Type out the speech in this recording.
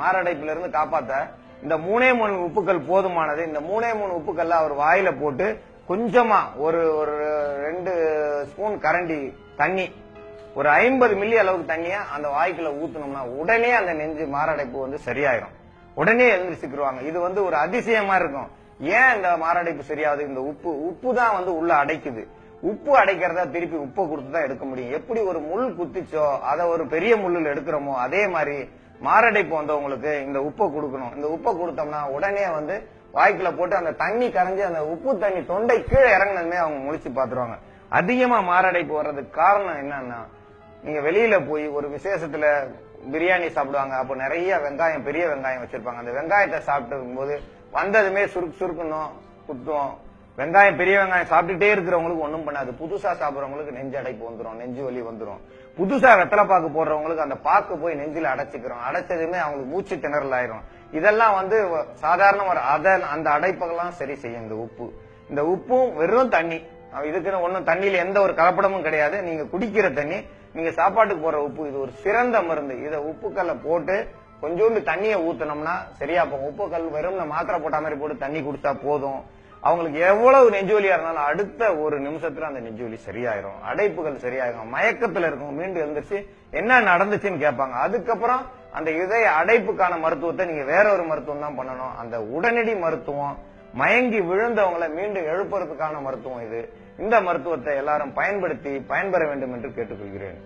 மாரடைப்புல இருந்து காப்பாத்த இந்த மூணே மூணு உப்புக்கள் போதுமானது. இந்த மூணே மூணு உப்புக்கள்ல அவர் வாயில போட்டு கொஞ்சமா ஒரு ஒரு ரெண்டு ஸ்பூன் கரண்டி தண்ணி ஒரு ஐம்பது மில்லி அளவுக்கு தண்ணிய அந்த வாய்க்குள்ள ஊத்தணும்னா உடனே அந்த நெஞ்சு மாரடைப்பு வந்து சரியாயிரும். உடனே எழுந்திரிச்சுக்கிருவாங்க இது வந்து ஒரு அதிசயமா இருக்கும். ஏன் இந்த மாரடைப்பு சரியாது இந்த உப்பு உப்பு தான் வந்து உள்ள அடைக்குது. உப்பு அடைக்கிறதா திருப்பி உப்பை கொடுத்து தான் எடுக்க முடியும். எப்படி ஒரு முள் குத்திச்சோ அதை ஒரு பெரிய முள்ளில் எடுக்கிறோமோ அதே மாதிரி மாரடைப்பு வந்தவங்களுக்கு இந்த உப்பை கொடுக்கணும். இந்த உப்பை கொடுத்தோம்னா உடனே வந்து வாய்க்கில் போட்டு அந்த தண்ணி கரைஞ்சி அந்த உப்பு தண்ணி தொண்டை கீழே இறங்குனதுமே அவங்க முழிச்சு பாத்துருவாங்க அதிகமா மாரடைப்பு வர்றதுக்கு காரணம் என்னன்னா நீங்க வெளியில போய் ஒரு விசேஷத்துல பிரியாணி சாப்பிடுவாங்க. அப்போ நிறைய வெங்காயம் பெரிய வெங்காயம் வச்சிருப்பாங்க. அந்த வெங்காயத்தை சாப்பிட்டு போது வந்ததுமே சுருக்கு சுருக்கணும் குத்தும். வெங்காயம் பெரிய வெங்காயம் சாப்பிட்டுட்டே இருக்கிறவங்களுக்கு ஒன்றும் பண்ணாது. புதுசா சாப்பிட்றவங்களுக்கு நெஞ்சு அடைப்பு வந்துடும் நெஞ்சு வலி வந்துடும் புதுசா வெத்தலை பாக்கு போடுறவங்களுக்கு அந்த பாக்கு போய் நெஞ்சில் அடைச்சிக்கிறோம். அடைச்சதுமே அவங்களுக்கு மூச்சு திணறல் ஆயிரும். இதெல்லாம் வந்து சாதாரண ஒரு அத அந்த அடைப்பெல்லாம் சரி செய்யும். இந்த உப்பு. இந்த உப்பும் வெறும் தண்ணி. இதுக்குன்னு ஒன்றும் தண்ணியில எந்த ஒரு கலப்படமும் கிடையாது. நீங்க குடிக்கிற தண்ணி நீங்க சாப்பாட்டுக்கு போற உப்பு இது ஒரு சிறந்த மருந்து. இதை உப்புக்கல்ல போட்டு கொஞ்சோண்டு தண்ணியை ஊத்தினோம்னா சரியா போகும். உப்புக்கல் வெறும் மாத்திரை போட்ட மாதிரி போட்டு தண்ணி குடிச்சா போதும். அவங்களுக்கு எவ்வளவு நெஞ்சுவலியா இருந்தாலும் அடுத்த ஒரு நிமிஷத்துல அந்த நெஞ்சுவலி சரியாயிரும். அடைப்புகள் சரியாயிரும் மயக்கத்துல இருக்கும் மீண்டும் எழுந்திருச்சு என்ன நடந்துச்சுன்னு கேட்பாங்க. அதுக்கப்புறம் அந்த இதய அடைப்புக்கான மருத்துவத்தை நீங்க வேற ஒரு மருத்துவம் தான் பண்ணணும். அந்த உடனடி மருத்துவம் மயங்கி விழுந்தவங்களை மீண்டும் எழுப்புறதுக்கான மருத்துவம் இது. இந்த மருத்துவத்தை எல்லாரும் பயன்படுத்தி பயன்பெற வேண்டும் என்று கேட்டுக்கொள்கிறேன்.